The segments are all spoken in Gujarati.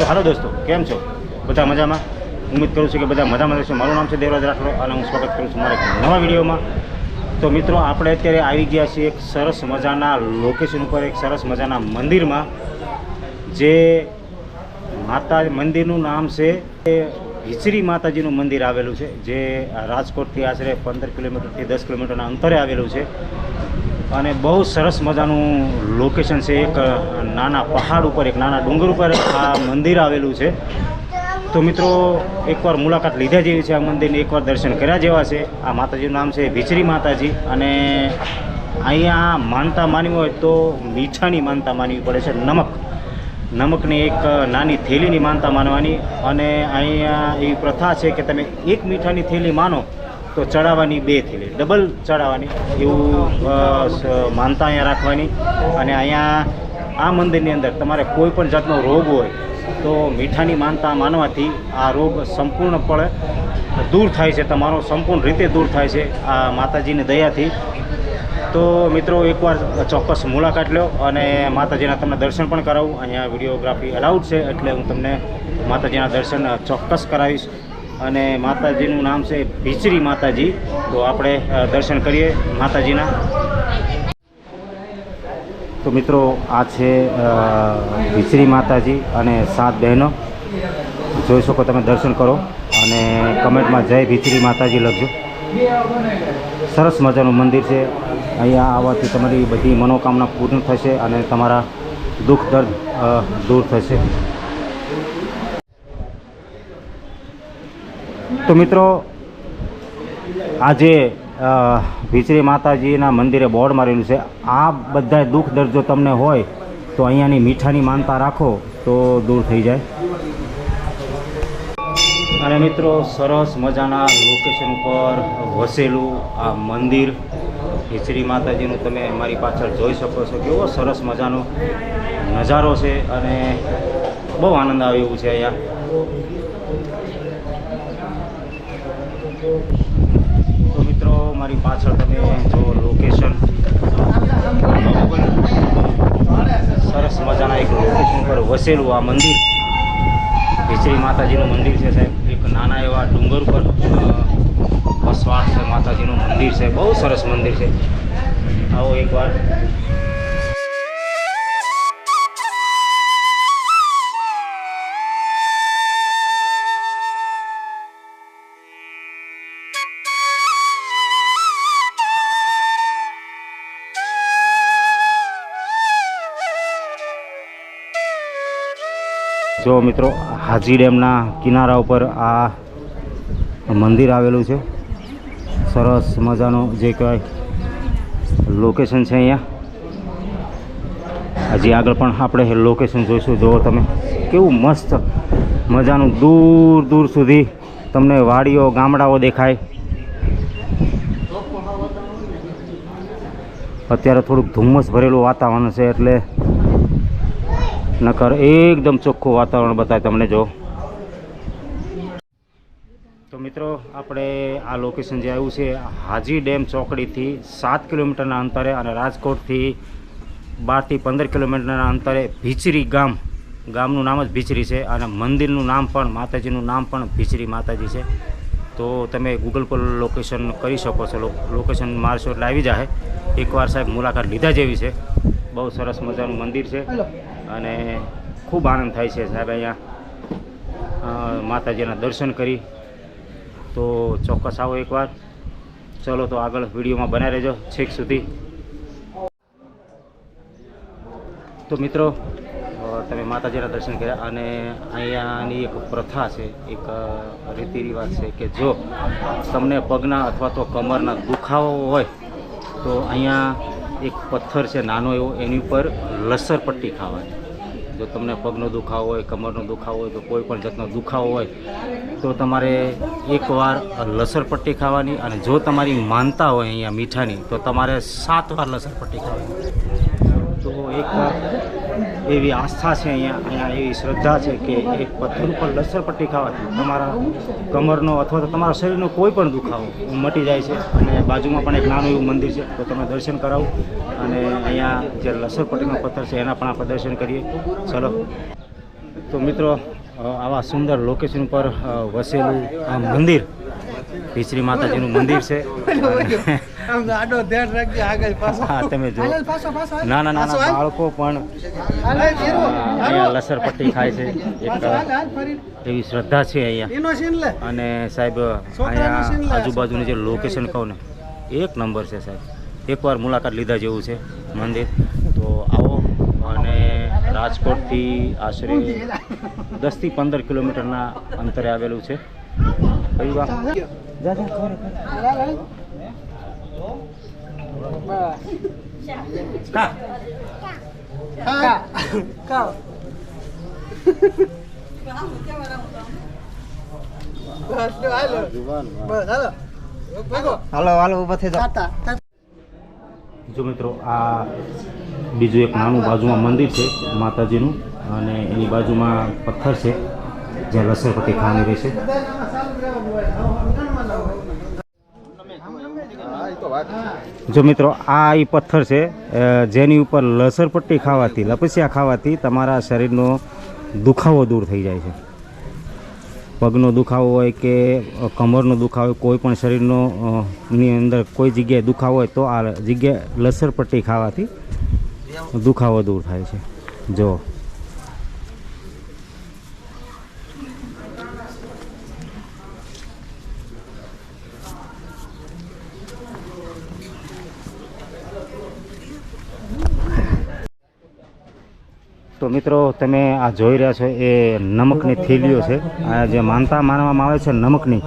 તો હાલો દોસ્તો, કેમ છો? બધા મજામાં? ઉમ્મીદ કરું છું કે બધા મજામાં રહેશે. મારું નામ છે દેવરાજ રાઠોડ અને હું સ્વાગત કરું છું મારા નવા વિડીયોમાં. તો મિત્રો, આપણે અત્યારે આવી ગયા છીએ એક સરસ મજાના લોકેશન ઉપર, એક સરસ મજાના મંદિરમાં, જે માતા મંદિરનું નામ છે હિચરી માતાજીનું મંદિર આવેલું છે, જે રાજકોટથી આશરે પંદર કિલોમીટરથી દસ કિલોમીટરના અંતરે આવેલું છે. અને બહુ સરસ મજાનું લોકેશન છે, એક નાના પહાડ ઉપર, એક નાના ડુંગર ઉપર આ મંદિર આવેલું છે. તો મિત્રો, એકવાર મુલાકાત લીધા જેવી છે આ મંદિરને, એકવાર દર્શન કર્યા જેવા છે. આ માતાજીનું નામ છે ભીચરી માતાજી. અને અહીંયા માનતા માનવી હોય તો મીઠાની માનતા માનવી પડે છે, નમક. નમકની એક નાની થેલીની માનતા માનવાની અને અહીંયા એવી પ્રથા છે કે તમે એક મીઠાની થેલી માનો તો ચડાવવાની બે થેલી, ડબલ ચડાવવાની એવું માનતા અહીંયા રાખવાની. અને અહીંયા આ મંદિરની અંદર તમારે કોઈ પણ જાતનો રોગ હોય તો મીઠાની માનતા માનવાથી આ રોગ સંપૂર્ણપણે દૂર થાય છે, તમારો સંપૂર્ણ રીતે દૂર થાય છે આ માતાજીની દયાથી. તો મિત્રો, એકવાર ચોક્કસ મુલાકાત લો અને માતાજીના તમને દર્શન પણ કરાવું. અહીંયા વિડીયોગ્રાફી અલાઉડ છે, એટલે હું તમને માતાજીના દર્શન ચોક્કસ કરાવીશ. અને માતાજીનું નામ છે ભીચરી માતાજી. તો આપણે દર્શન કરીએ માતાજીના. તો મિત્રો, આ છે વિચરી માતાજી અને સાત બહેનો. જોઈ શકો તમે દર્શન કરો અને કમેન્ટમાં જય ભીચરી માતાજી લખજો. સરસ મજાનું મંદિર છે. અહીંયા આવવાથી તમારી બધી મનોકામના પૂર્ણ થશે અને તમારા દુઃખ, દર્દ દૂર થશે. તો મિત્રો, આજે ભીચરી માતાજીના મંદિરે બોર્ડ મારેલું છે. આ બધા દુઃખ, દર્દ જો તમને હોય, તો અહીંયાની મીઠાની માનતા રાખો, તો દૂર થઈ જાય. અને મિત્રો, સરસ મજાના લોકેશન ઉપર વસેલું આ મંદિર. હિચરી માતાજીનું તમે મારી પાછળ જોઈ શકો છો. કેવો સરસ મજાનો નજારો છે અને બહુ આનંદ આવે એવું છે અહીંયા. તો મિત્રો મારી પાછળ તમે જો લોકેશન સરસ મજાના એક લોકેશન પર વસેલું આ મંદિર. ખીચડી માતાજીનું મંદિર છે સાહેબ. એક નાના એવા ડુંગર પર અ, વસવાટ છે, માતાજીનું મંદિર છે, બહુ સરસ મંદિર છે. આવો એકવાર જો મિત્રો, હાજી ડેમના કિનારા ઉપર આ મંદિર આવેલું છે. સરસ મજાનું જે કહેવાય લોકેશન છે અહીંયા. હજી આગળ પણ આપણે લોકેશન જોઈશું. જુઓ તમે, કેવું મસ્ત મજાનું દૂર દૂર સુધી તમને વાડીઓ, ગામડાઓ દેખાય. અત્યારે થોડુંક ધુમ્મસ ભરેલું વાતાવરણ છે એટલે નકર એકદમ ચોખ્ખું વાતાવરણ બતાવે તમને જો તો મિત્રો આપણે આ લોકેશન જે આવ્યું છે હાજી ડેમ ચોકડીથી સાત કિલોમીટરના અંતરે અને રાજકોટથી બારથી પંદર કિલોમીટરના અંતરે ભીચરી ગામ. ગામનું નામ જ ભીચરી છે અને મંદિરનું નામ પણ માતાજીનું નામ પણ ભીચરી માતાજી છે. તો તમે ગૂગલ પર લોકેશન કરી શકો છો. લોકેશન મારશો એટલે આવી જાય એકવાર સાહેબ મુલાકાત લીધા જેવી છે. બહુ સરસ મજાનું મંદિર છે અને ખૂબ આનંદ થાય છે સાહેબ અહીંયા. માતાજીના દર્શન કરી તો ચોક્કસ આવો એકવાર. ચલો તો આગળ વિડીયોમાં બનાવી રહેજો છેક સુધી. તો મિત્રો તમે માતાજીના દર્શન કર્યા અને અહીંયાની એક પ્રથા છે, એક રીતિ રિવાજ છે કે જો તમને પગના અથવા તો કમરના દુખાવો હોય, તો અહીંયા એક પથ્થર છે નાનો એવો, એની ઉપર લસર પટ્ટી ખાવાની. જો તમને પગનો દુખાવો હોય, કમરનો દુખાવો હોય, તો કોઈ પણ જાતનો દુખાવો હોય, તો તમારે એકવાર લસણપટ્ટી ખાવાની અને જો તમારી માનતા હોય અહીંયા મીઠાની, તો તમારે સાત વાર લસણપટ્ટી ખાવાની. તો એક એવી આસ્થા છે અહીંયા અહીંયા એવી શ્રદ્ધા છે કે એક પથ્થર ઉપર લસર પટ્ટી ખાવાથી તમારા કમરનો અથવા તો તમારા શરીરનો કોઈ પણ દુખાવો મટી જાય છે. અને બાજુમાં પણ એક નાનું એવું મંદિર છે, તો તમે દર્શન કરાવો. અને અહીંયા જે લસર પથ્થર છે, એના પણ આપણે દર્શન કરીએ. ચલો. તો મિત્રો આવા સુંદર લોકેશન પર વસેલું આ મંદિર. ભીચરી માતાજીનું મંદિર છે. આમ તો આડો ધ્યાન રાખજે આગળ પાછો. હા તમે જો પાછો નાના નાના બાળકો પણ અહીંયા લસરપટ્ટી ખાય છે. એક. એવી શ્રદ્ધા છે અહીંયા. એનો સીન લે. અને સાહેબ અહીંયા આજુબાજુનું જે લોકેશન કહું ને એક નંબર છે સાહેબ. એકવાર મુલાકાત લીધા જેવું છે મંદિર. તો આવો અને રાજકોટથી આશરે દસથી પંદર કિલોમીટરના અંતરે આવેલું છે. કયું ગામ હાલ, હાલ. બસ, જો મિત્રો આ બીજું એક નાનું બાજુમાં મંદિર છે માતાજીનું અને એની બાજુમાં પથ્થર છે જ્યાં ખાની ખાવાની રહેશે જો મિત્રો, આ એ પથ્થર છે જેની ઉપર લસરપટ્ટી ખાવાથી, લપસ્યા ખાવાથી તમારા શરીરનો દુખાવો દૂર થઈ જાય છે. પગનો દુખાવો હોય કે કમરનો દુખાવો હોય, કોઈ પણ શરીરનો ની અંદર કોઈ જગ્યાએ દુખાવો હોય તો આ જગ્યાએ લસરપટ્ટી ખાવાથી દુખાવો દૂર થાય છે. જો તો મિત્રો, તમે આ જોઈ રહ્યા છો, એ નમકની થેલીઓ છે. આ જે માનતા માનવામાં આવે છે નમકની,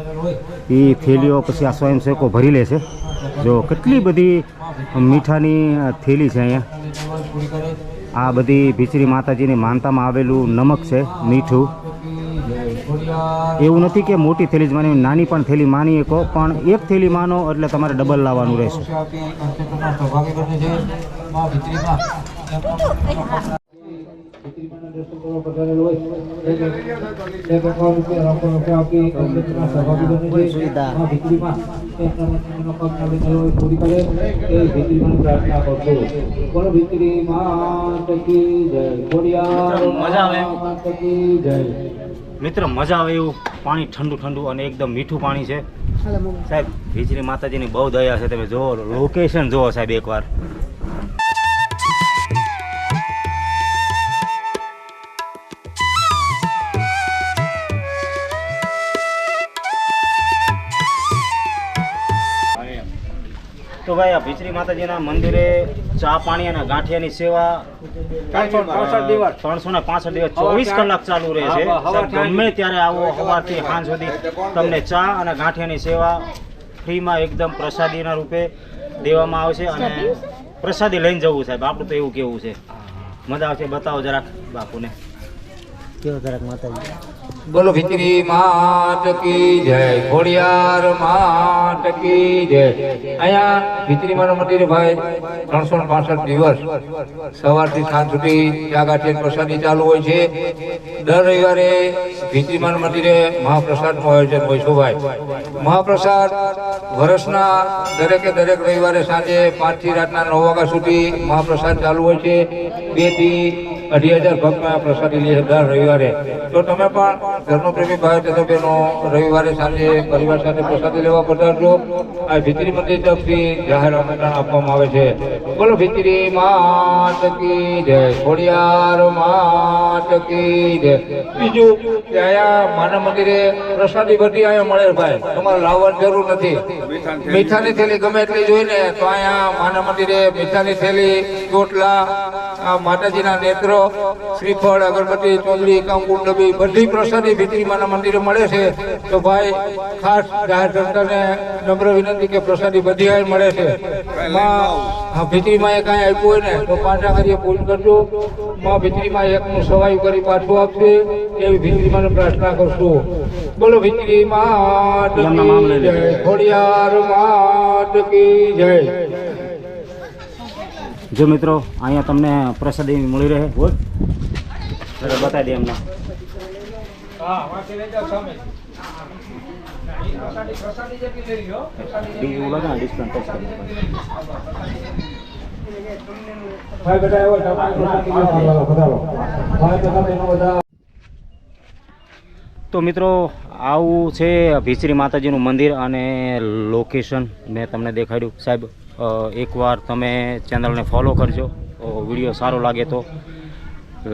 એ થેલીઓ પછી આ સ્વયંસેવકો ભરી લે છે. જો કેટલી બધી મીઠાની થેલી છે અહીંયા. આ બધી ભીચરી માતાજીની માનતામાં આવેલું નમક છે, મીઠું. એવું નથી કે મોટી થેલી જ માની નાની પણ થેલી માની શકો પણ એક થેલી માનો એટલે તમારે ડબલ લાવવાનું રહેશે કોઈ સુવિધા મજા આવે મિત્ર મજા આવે. એવું. પાણી ઠંડુ ઠંડુ અને એકદમ મીઠું પાણી છે. સાહેબ ભીચરી માતાજીની બહુ દયા છે. તમે જુઓ લોકેશન જુઓ સાહેબ એકવાર. તો ભાઈ આ ભીચરી માતાજીના મંદિરે ચા પાણી અને ગાંઠિયાની સેવા ત્રણસો ને પાસઠ દિવસ ચોવીસ કલાક ચાલુ રહે છે. ગમે ત્યારે આવો સવારથી સાંજ સુધી તમને ચા અને ગાંઠિયાની સેવા ફ્રીમાં એકદમ પ્રસાદીના રૂપે દેવામાં આવશે અને પ્રસાદી લઈને જવું સાહેબ. આપણું તો એવું કેવું છે. મજા આવશે. બતાવો જરાક બાપુને. કેવો જરાક માતાજી? બોલો ભીતરી માટકી જય ખોડિયાર માટકી જય. અહીંયા ભીતરી માનો મંદિર ભાઈ, ત્રણસો ને પાસઠ દિવસ. સવારથી સાંજ સુધી ત્યાગાથી પ્રસાદી ચાલુ હોય છે. દર રવિવારે ભીતરી મંદિરે મહાપ્રસાદનું આયોજન હોય છે ભાઈ. મહાપ્રસાદ વર્ષના દરેકે દરેક રવિવારે સાંજે પાંચથી રાતના નવ વાગ્યા સુધી મહાપ્રસાદ ચાલુ હોય છે. બેથી અઢી હજાર ભક્તમાં પ્રસાદી લે દર રવિવારે. તો તમે પણ ધર્મ પ્રેમી ભાઈ તથા બહેનો રવિવારે સાંજે પરિવાર સાથે પ્રસાદી લેવા પધારજો આ ભીતરી મંદિર તરફથી જાહેર આમંત્રણ આપવામાં આવે છે. બોલો ભીતરી માત કી જય, ખોડિયાર માત કી જય. બીજું કે અહીંયા માનવ મંદિરે પ્રસાદી બધી અહીંયા મળે ભાઈ. તમારે લાવવાની જરૂર નથી. મીઠાની થેલી ગમે એટલી જોઈને તો અહીંયા માનવ મંદિરે મીઠાની થેલી, ચોટલા માતાજીના નેત્રો શ્રીફળ અગરબત્તી ચોદડી કંકુ ડબી બધી પ્રસાદી ભીતરીમાના મંદિરે મળે છે. તો ભાઈ ખાસ જાહેર જનતાને નમ્ર વિનંતી કે પ્રસાદી બધી મળે છે. માં હા ભીતરીમાં એ કાંઈ આપ્યું હોય ને તો પાછા કરીએ પૂરું કરજો. માં ભીતરીમાં એકનું સવાયું કરી પાછું આપશે. એવી ભીતરીમાં પ્રાર્થના કરશું. બોલો ભીતરી માત એમના નામ લઈ કી લે. જય ખોડિયાર માત કી જય. જો મિત્રો અહીંયા તમને પ્રસાદી મળી રહે. બોલ. બતાવી દે એમના. તો મિત્રો આવું છે ભીચરી માતાજીનું મંદિર અને લોકેશન મેં તમને દેખાડ્યું. સાહેબ એકવાર તમે ચેનલને ફોલો કરજો. વીડિયો સારો લાગે તો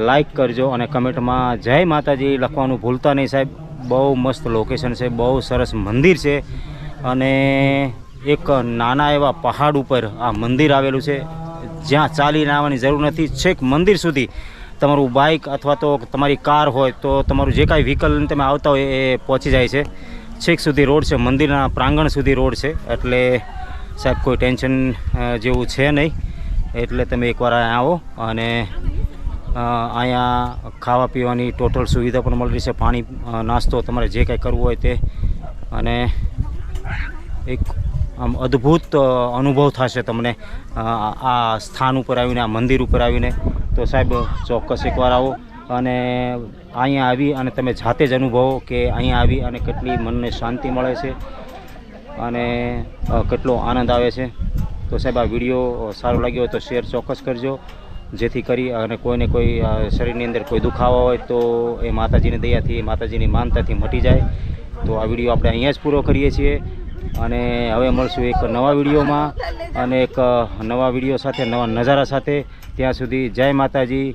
લાઈક કરજો અને કમેન્ટમાં જય માતાજી લખવાનું ભૂલતા નહીં સાહેબ. બહુ મસ્ત લોકેશન છે, બહુ સરસ મંદિર છે અને એક નાના એવા પહાડ ઉપર આ મંદિર આવેલું છે. જ્યાં ચાલીને આવવાની જરૂર નથી, છેક મંદિર સુધી તમારું બાઇક અથવા તો તમારી કાર હોય તો તમારું જે કાંઈ વ્હીકલ તમે આવતા હોય એ પહોંચી જાય છે. છેક સુધી રોડ છે, મંદિરના પ્રાંગણ સુધી રોડ છે. એટલે સાહેબ, કોઈ ટેન્શન જેવું છે નહીં. એટલે તમે એકવાર અહીંયા આવો અને અહીંયા ખાવા પીવાની ટોટલ સુવિધા પણ મળી છે પાણી નાસ્તો તમારે જે કાંઈ કરવું હોય તે. અને એક આમ અદ્ભુત અનુભવ થશે તમને આ સ્થાન ઉપર આવીને, આ મંદિર ઉપર આવીને. તો સાહેબ, ચોક્કસ એકવાર આવો અને અહીંયા આવી અને તમે જાતે જ અનુભવો કે અહીંયા આવી અને કેટલી મનને શાંતિ મળે છે. અને કેટલો આનંદ આવે છે. તો સાહેબ, આ વીડિયો સારો લાગ્યો હોય તો શેર ચોક્કસ કરજો. જેથી કરી, અને કોઈને કોઈ શરીરની અંદર કોઈ દુખાવા હોય તો એ માતાજીની દયાથી માતાજીની માનતાથી મટી જાય. તો આ વીડિયો આપણે અહીંયા જ પૂરો કરીએ છીએ. અને હવે મળશું એક નવા વિડીયોમાં. અને એક નવા વીડિયો સાથે, નવા નજારા સાથે. ત્યાં સુધી જય માતાજી.